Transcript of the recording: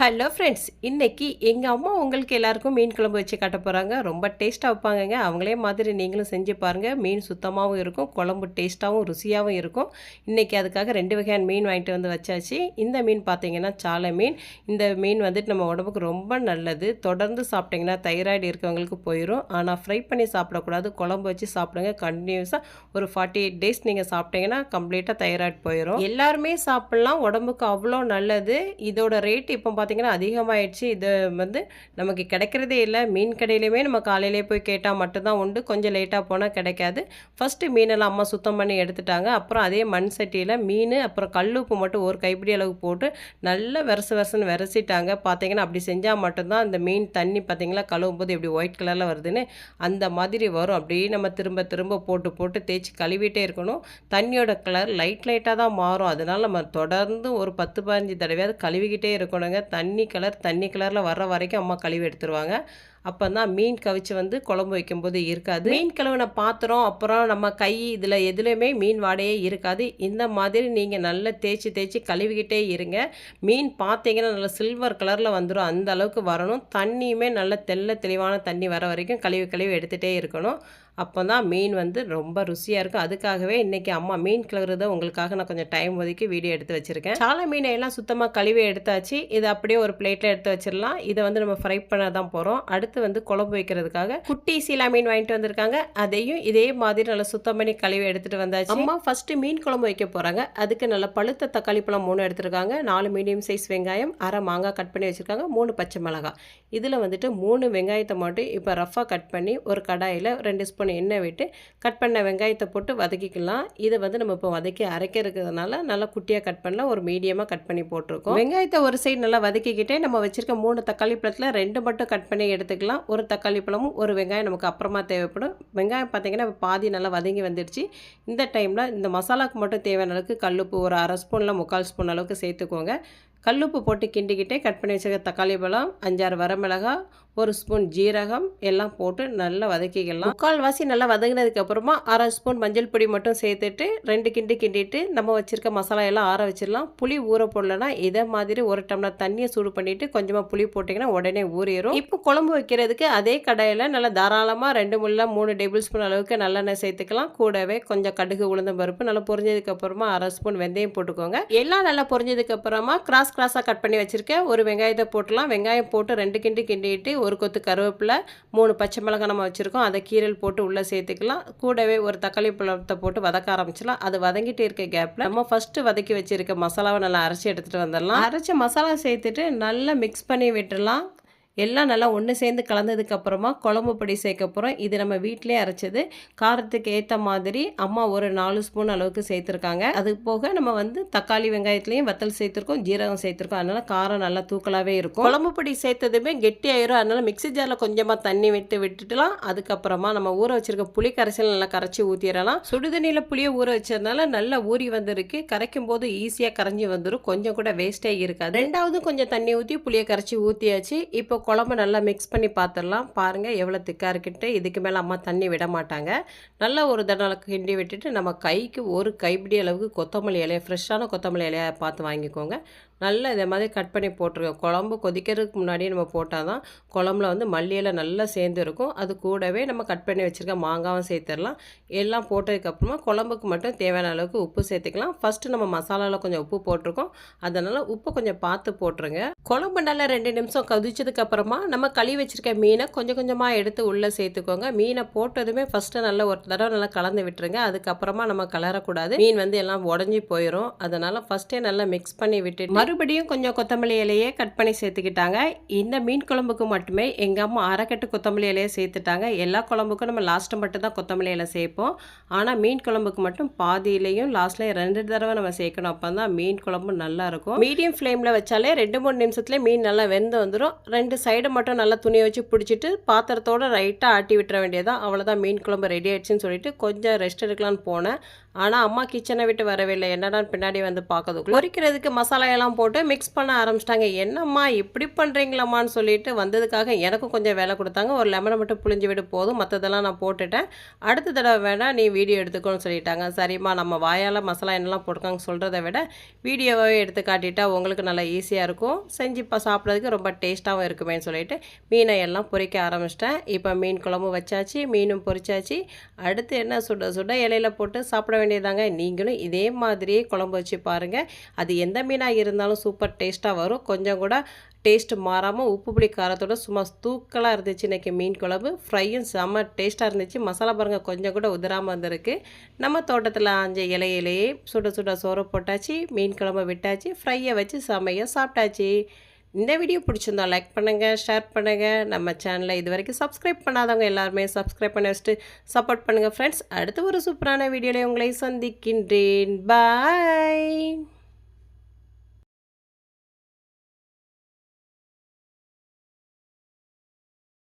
Hello friends இன்றைக்கி எங்கள் அம்மா உங்களுக்கு எல்லாருக்கும் மீன் குழம்பு வச்சு காட்ட போகிறாங்க ரொம்ப டேஸ்ட்டாக வைப்பாங்கங்க. அவங்களே மாதிரி நீங்களும் செஞ்சு பாருங்கள் மீன் சுத்தமாகவும் இருக்கும் குழம்பு டேஸ்ட்டாகவும் ருசியாகவும் இருக்கும். இன்றைக்கி அதுக்காக ரெண்டு வகையான மீன் வாங்கிட்டு வந்து வச்சாச்சு. இந்த மீன் பார்த்தீங்கன்னா சாலை மீன். இந்த மீன் வந்துட்டு நம்ம உடம்புக்கு ரொம்ப நல்லது. தொடர்ந்து சாப்பிட்டிங்கன்னா தைராய்டு இருக்கவங்களுக்கு போயிடும் ஆனால் ஃப்ரை பண்ணி சாப்பிடக்கூடாது. குழம்பு வச்சு சாப்பிடுங்க. கண்டினியூஸாக ஒரு ஃபார்ட்டி எயிட் டேஸ் நீங்கள் சாப்பிட்டீங்கன்னா கம்ப்ளீட்டாக தைராய்டு போயிடும் எல்லாருமே சாப்பிட்லாம். உடம்புக்கு அவ்வளோ நல்லது. இதோட ரேட் இப்போ பார்த்திங்கன்னா அதிகமாகிடுச்சு இது வந்து நமக்கு கிடைக்கிறதே இல்லை. மீன் கடையிலையுமே நம்ம காலையிலே போய் கேட்டால் மட்டும்தான் உண்டு. கொஞ்சம் லேட்டாக போனால் கிடைக்காது. ஃபஸ்ட்டு மீனெல்லாம் அம்மா சுத்தம் பண்ணி எடுத்துட்டாங்க. அப்புறம் அதே மண் சட்டியில் மீன் அப்புறம் கல்லுப்பு மட்டும் ஒரு கைப்பிடி அளவு போட்டு நல்லா விரசு விரசுன்னு விரசிட்டாங்க. பார்த்தீங்கன்னா அப்படி செஞ்சால் மட்டும்தான் அந்த மீன் தண்ணி பார்த்திங்களா கழுவும் போது எப்படி ஒயிட் கலரில் வருதுன்னு அந்த மாதிரி வரும். அப்படியே நம்ம திரும்ப திரும்ப போட்டு போட்டு தேய்ச்சி கழுவிட்டே இருக்கணும். தண்ணியோட கலர் லைட் லைட்டாக தான் மாறும். அதனால் நம்ம தொடர்ந்து ஒரு பத்து பதினஞ்சு தடவையாவது கழுவிக்கிட்டே இருக்கணுங்க. தண்ணி கலர் தண்ணி கலரில் வர்ற வரைக்கும் அம்மா கழுவி எடுத்துருவாங்க. அப்போ தான் மீன் கவிச்சு வந்து குழம்பு வைக்கும்போது இருக்காது. மீன் கழுவின பாத்திரம் அப்புறம் நம்ம கை இதில் எதுலேயுமே மீன் வாடையே இருக்காது. இந்த மாதிரி நீங்கள் நல்லா தேய்ச்சி தேய்ச்சி கழுவிக்கிட்டே இருங்க. மீன் பார்த்தீங்கன்னா நல்லா சில்வர் கலரில் வந்துடும் அந்த அளவுக்கு வரணும். தண்ணியுமே நல்ல தெள்ள தெளிவான தண்ணி வர வரைக்கும் கழுவி கழுவி எடுத்துகிட்டே இருக்கணும். அப்போ தான் மீன் வந்து ரொம்ப ருசியாக இருக்கும். அதுக்காகவே இன்றைக்கி அம்மா மீன் கழுவுறத உங்களுக்காக நான் கொஞ்சம் டைம் ஒதுக்கி வீடியோ எடுத்து வச்சுருக்கேன். சாலை மீனை எல்லாம் சுத்தமாக கழுவி எடுத்தாச்சு. இது அப்படியே ஒரு பிளேட்டில் எடுத்து வச்சிடலாம். இதை வந்து நம்ம ஃப்ரை பண்ண தான் போகிறோம் அடுத்து வந்து குழம்பு வைக்கிறதுக்காக குட்டி சீலா மீன் வாங்கிட்டு வந்திருக்காங்க. அதையும் இதே மாதிரி நல்லா சுத்தம் பண்ணி கழுவி எடுத்துகிட்டு வந்தாச்சு. அம்மா ஃபர்ஸ்ட் மீன் குழம்பு வைக்க போகிறாங்க அதுக்கு நல்ல பழுத்த தக்காளி பழம் மூணு எடுத்திருக்காங்க. நாலு மீடியம் சைஸ் வெங்காயம் அரை மாங்காய் கட் பண்ணி வச்சுருக்காங்க. மூணு பச்சை மிளகாய். இதில் வந்துட்டு மூணு வெங்காயத்தை மட்டும் இப்போ ரஃபாக கட் பண்ணி ஒரு கடாயில் ரெண்டு ஸ்பூன் எண்ணெய் விட்டு கட் பண்ண வெங்காயத்தை போட்டு வதக்கிக்கலாம். இதை வந்து நம்ம இப்போ வதக்கி அரைக்கிறதுனால நல்லா குட்டியாக கட் பண்ணலாம். ஒரு மீடியமாக கட் பண்ணி போட்டிருக்கோம். வெங்காயத்தை ஒரு சைடு நல்லா வதக்கிக்கிட்டே நம்ம வச்சிருக்க மூணு தக்காளி பழத்தில் ரெண்டு மட்டும் கட் பண்ணி எடுத்துக்கலாம். ஒரு தக்காளி பழமும் ஒரு வெங்காயம் நமக்கு அப்புறமா தேவைப்படும். வெங்காயம் பார்த்தீங்கன்னா பாதி நல்லா வதங்கி வந்துடுச்சு. இந்த டைமில் இந்த மசாலாவுக்கு மட்டும் தேவையான அளவுக்கு கல்லுப்பு ஒரு அரை ஸ்பூனில் முக்கால் ஸ்பூன் அளவுக்கு சேர்த்துக்கோங்க. கல்லுப்பு போட்டு கிண்டிக்கிட்டே கட் பண்ணி வச்சுருக்க தக்காளி பழம் அஞ்சாறு வரமிளகாய் ஒரு ஸ்பூன் ஜீரகம் எல்லாம் போட்டு நல்லா வதக்கிக்கலாம். முக்கால்வாசி நல்லா வதங்கினதுக்கப்புறமா அரை ஸ்பூன் மஞ்சள் பொடி மட்டும் சேர்த்துட்டு ரெண்டு கிண்டு கிண்டிட்டு நம்ம வச்சுருக்க மசாலா எல்லாம் ஆற வச்சிடலாம். புளி ஊற போடலன்னா இதே மாதிரி ஒரு டம்ளர் தண்ணியை சூடு பண்ணிவிட்டு கொஞ்சமாக புளி போட்டிங்கன்னா உடனே ஊறிடும் இப்போ குழம்பு வைக்கிறதுக்கு அதே கடையில் நல்லா தாராளமாக ரெண்டு முள்ள மூணு டேபிள் ஸ்பூன் அளவுக்கு நல்லெண்ணெய் சேர்த்துக்கலாம். கூடவே கொஞ்சம் கடுகு உளுந்த பருப்பு நல்லா பொரிஞ்சதுக்கப்புறமா அரை ஸ்பூன் வெந்தயம் போட்டுக்கோங்க. எல்லாம் நல்லா பொரிஞ்சதுக்கப்புறமா கிராஸ் கிராஸ் கிராஸாக கட் பண்ணி வச்சுருக்கேன். ஒரு வெங்காயத்தை போட்டுலாம். வெங்காயம் போட்டு ரெண்டு கிண்டி கிண்டிட்டு ஒரு கொத்து கருவேப்பிலை மூணு பச்சை மிளகாய் நம்ம வச்சுருக்கோம். அதை கீரல் போட்டு உள்ளே சேர்த்துக்கலாம். கூடவே ஒரு தக்காளி பழத்தை போட்டு வதக்க ஆரம்பிச்சிடலாம். அது வதங்கிட்டு இருக்க கேப்பில் நம்ம ஃபஸ்ட்டு வதக்கி வச்சுருக்க மசாலாவை நல்லா அரைச்சி எடுத்துகிட்டு வந்துடலாம். அரைச்ச மசாலா சேர்த்துட்டு நல்லா மிக்ஸ் பண்ணி விட்டுடலாம். எல்லாம் நல்லா ஒன்று சேர்ந்து கலந்ததுக்கப்புறமா குழம்பு பொடி சேர்க்க போகிறோம் இது நம்ம வீட்டிலே அரைச்சது. காரத்துக்கு ஏற்ற மாதிரி அம்மா ஒரு நாலு ஸ்பூன் அளவுக்கு சேர்த்துருக்காங்க. அது போக நம்ம வந்து தக்காளி வெங்காயத்துலேயும் வத்தல் சேர்த்துருக்கோம் ஜீரகம் சேர்த்துருக்கோம். அதனால் காரம் நல்லா தூக்கலாகவே இருக்கும். குழம்பு பொடி சேர்த்ததுமே கெட்டி ஆயிரும். அதனால் மிக்ஸி ஜாரில் கொஞ்சமாக தண்ணி விட்டு விட்டுட்டுலாம் அதுக்கப்புறமா நம்ம ஊற வச்சிருக்க புளி கரைசல் நல்லா கரைச்சி ஊற்றிடலாம் சுடுதண்ணியில் புளியை ஊற வச்சதுனால நல்லா ஊறி வந்திருக்கு. கரைக்கும் போது ஈஸியாக கரைஞ்சி வந்துடும் கொஞ்சம் கூட வேஸ்ட்டே இருக்காது. ரெண்டாவது கொஞ்சம் தண்ணி ஊற்றி புளியை கரைச்சி ஊற்றியாச்சு இப்போ குழம்பு நல்லா மிக்ஸ் பண்ணி பார்த்துடலாம் பாருங்கள் எவ்வளோ திக்காக இருக்குன்ட்டு. இதுக்கு மேலே அம்மா தண்ணி விட மாட்டாங்க. நல்லா ஒரு தடவை கிண்டி விட்டுட்டு நம்ம கைக்கு ஒரு கைப்பிடி அளவுக்கு கொத்தமல்லி இலையை ஃப்ரெஷ்ஷான கொத்தமல்லி இலையை பார்த்து வாங்கிக்கோங்க. நல்லா இதே மாதிரி கட் பண்ணி போட்டிருக்கோம் குழம்பு கொதிக்கிறதுக்கு முன்னாடியே நம்ம போட்டால் தான் குழம்புல வந்து மல்லியில் நல்லா சேர்ந்து இருக்கும். அது கூடவே நம்ம கட் பண்ணி வச்சுருக்க மாங்காவும் சேர்த்துடலாம். எல்லாம் போட்டதுக்கப்புறமா குழம்புக்கு மட்டும் தேவையான அளவுக்கு உப்பு சேர்த்துக்கலாம். ஃபஸ்ட்டு நம்ம மசாலாவில் கொஞ்சம் உப்பு போட்டிருக்கோம். அதனால் உப்பு கொஞ்சம் பார்த்து போட்டுருங்க. குழம்பு நல்லா ரெண்டு நிமிஷம் கொதிச்சதுக்கப்புறம் அப்புறமா நம்ம களி வச்சுருக்க மீனை கொஞ்சம் கொஞ்சமாக எடுத்து உள்ளே சேர்த்துக்கோங்க. மீனை போட்டதுமே ஃபஸ்ட்டு நல்லா ஒரு தடவை நல்லா கலந்து விட்டுருங்க. அதுக்கப்புறமா நம்ம கலரக்கூடாது. மீன் வந்து எல்லாம் உடஞ்சி போயிடும் அதனால் ஃபஸ்ட்டே நல்லா மிக்ஸ் பண்ணி விட்டு மறுபடியும் கொஞ்சம் கொத்தமல்லி இலையே கட் பண்ணி சேர்த்துக்கிட்டாங்க. இந்த மீன் குழம்புக்கு மட்டுமே எங்கள் அம்மா அரைக்கட்டு கொத்தமல்லி இலையை சேர்த்துட்டாங்க. எல்லா குழம்புக்கும் நம்ம லாஸ்ட்டு மட்டும் தான் கொத்தமல்லி இலை சேர்ப்போம். ஆனால் மீன் குழம்புக்கு மட்டும் பாதியிலையும் லாஸ்ட்லேயும் ரெண்டு தடவை நம்ம சேர்க்கணும். அப்போ தான் மீன் குழம்பு நல்லா இருக்கும். மீடியம் ஃப்ளேமில் வச்சாலே ரெண்டு மூணு நிமிஷத்துலேயே மீன் நல்லா வெந்து வந்துடும் ரெண்டு சைடை மட்டும் நல்லா துணியை வச்சு பிடிச்சிட்டு பாத்திரத்தோட ரைட்டாக ஆட்டி விட்டுற வேண்டியதான் அவ்வளோதான் மீன் குழம்பு ரெடி ஆயிடுச்சுன்னு சொல்லிட்டு கொஞ்சம் ரெஸ்ட் எடுக்கலான்னு போனேன். ஆனால் அம்மா கிச்சனை விட்டு வரவே இல்லை. என்னடான்னு பின்னாடி வந்து பார்க்கறதுக்கு பொறிக்கிறதுக்கு மசாலா எல்லாம் போட்டு மிக்ஸ் பண்ண ஆரம்பிச்சிட்டாங்க. என்னம்மா இப்படி பண்ணுறீங்களாம்மான்னு சொல்லிட்டு வந்ததுக்காக எனக்கும் கொஞ்சம் வேலை கொடுத்தாங்க. ஒரு லெமனை மட்டும் புளிஞ்சு விட போதும். மற்றதெல்லாம் நான் போட்டுட்டேன். அடுத்த தடவை வேணால் நீ வீடியோ எடுத்துக்கோன்னு சொல்லிட்டாங்க. சரிம்மா நம்ம வாயால் மசாலா என்னெல்லாம் போட்டுக்காங்க சொல்கிறத விட வீடியோவே எடுத்து காட்டிட்டா உங்களுக்கு நல்லா ஈஸியாக இருக்கும். செஞ்சு இப்போ சாப்பிட்றதுக்கு ரொம்ப டேஸ்ட்டாகவும் இருக்குமேன்னு சொல்லிட்டு மீனை எல்லாம் பொரிக்க ஆரம்பிச்சிட்டேன். இப்போ மீன் குழம்பு வச்சாச்சு மீனும் பொரிச்சாச்சு அடுத்து என்ன சுட சுட இலையில போட்டு சாப்பிட வேண்டியதாங்க நீங்களும் இதே மாதிரியே குழம்பு வச்சு பாருங்கள் அது எந்த மீனாக இருந்தாலும் சூப்பர் டேஸ்ட்டாக வரும். கொஞ்சம் கூட டேஸ்ட்டு மாறாமல் உப்பு புளி காரத்தோட சும்மா தூக்கலாக இருந்துச்சு இன்றைக்கி மீன் குழம்பு. ஃப்ரையும் செம்ம டேஸ்ட்டாக இருந்துச்சு. மசாலா பாருங்கள் கொஞ்சம் கூட உதிராமல் வந்திருக்கு நம்ம தோட்டத்தில் ஆஞ்ச இலையிலேயே சுட சுட சோறு போட்டாச்சு மீன் குழம்பு விட்டாச்சு ஃப்ரையை வச்சு செமையாக சாப்பிட்டாச்சு. இந்த வீடியோ பிடிச்சிருந்தா லைக் பண்ணுங்கள் ஷேர் பண்ணுங்கள் நம்ம சேனலை இது வரைக்கும் சப்ஸ்கிரைப் பண்ணாதவங்க எல்லாருமே சப்ஸ்கிரைப் பண்ண வச்சுட்டு சப்போர்ட் பண்ணுங்கள் ஃப்ரெண்ட்ஸ் அடுத்து ஒரு சூப்பரான வீடியோவில் உங்களை சந்திக்கின்றேன். பாய்